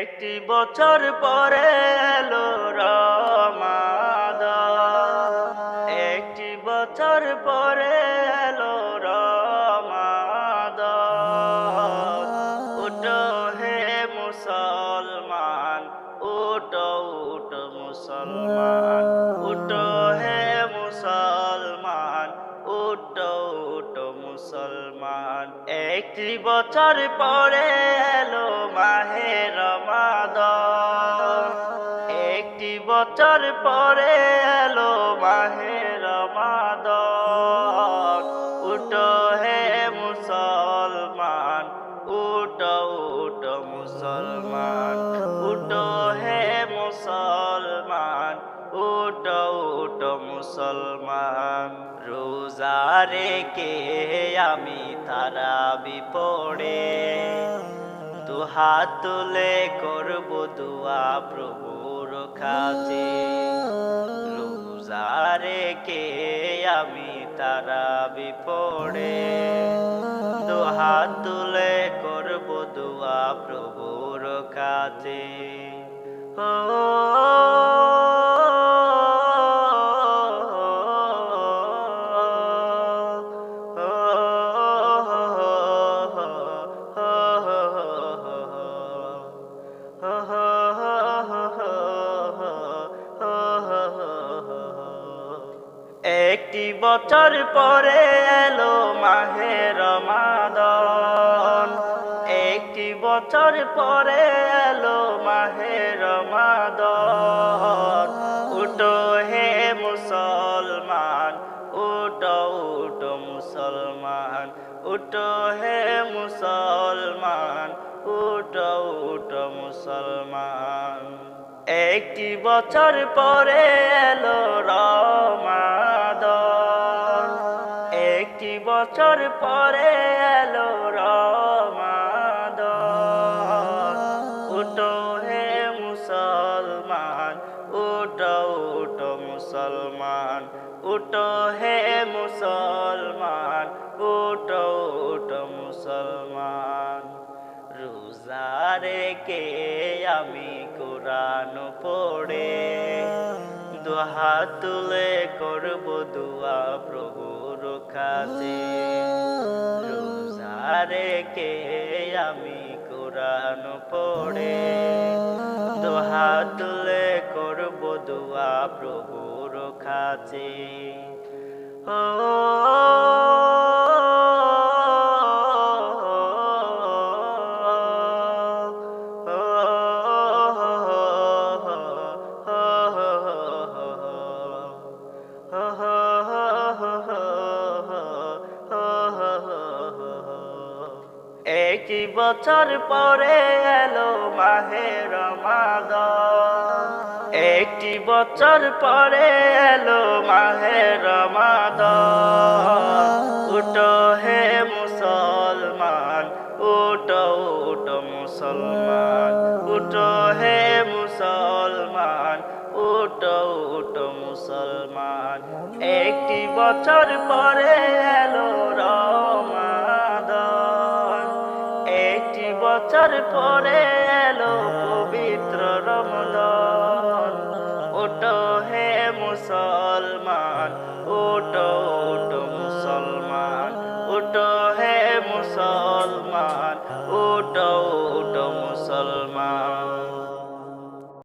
একটি বছর পরে এলো রমাদান। একটি বছর পরে এলো রমাদান। উঠো হে মুসলমান, উঠো উঠো মুসলমান। উঠো হে মুসলমান, উঠো উঠো মুসলমান। একটি বছর পরে এলো মাহে রমাদান বছর পরে এলো মাহে রমাদান। উঠো হে মুসলমান, উঠো উঠো মুসলমান, উঠো হে মুসলমান, উঠো উঠো মুসলমান। রোজা রেখে আমি তারা বিপড়ে হাত তুলে করব দোয়া প্রভুর কাছে। রোজা রেখে আমি তারা বিপড়ে। দু হাত তুলে করব দোয়া প্রভুর কাছে। একটি বছর পরে এলো মাহে রমাদন। একটি বছর পরে এলো মাহে রমাদন। উঠো হে মুসলমান, উঠো উঠো মুসলমান, উঠো হে মুসলমান, উঠো উঠো মুসলমান। একটি বছর পরে এলো রমাদন। একটি বছর পরে এলো রমাদন। উঠো হে মুসলমান, উঠো উঠো মুসলমান, উঠো হে মুসলমান, উঠো উঠো মুসলমান। রোজা রেখে আমি কোরআন পড়ে। দোহা তুলে করব দুয়া প্রভুর কাছে। রোজা রেখে আমি কোরআন পড়ে। দোহা তুলে করব দুয়া প্রভুর কাছে। একই বছর পরে এলো মাহে রমাদান। একটি বছর পরে এলো মাহে রমাদান। উঠো হে মুসলমান, উঠো উঠো মুসলমান, উঠো হে মুসলমান, উঠো উঠো মুসলমান। একটি বছর পরে এলো বছর পরে এলো পবিত্র রমদান ওটো হে মুসলমান ওটো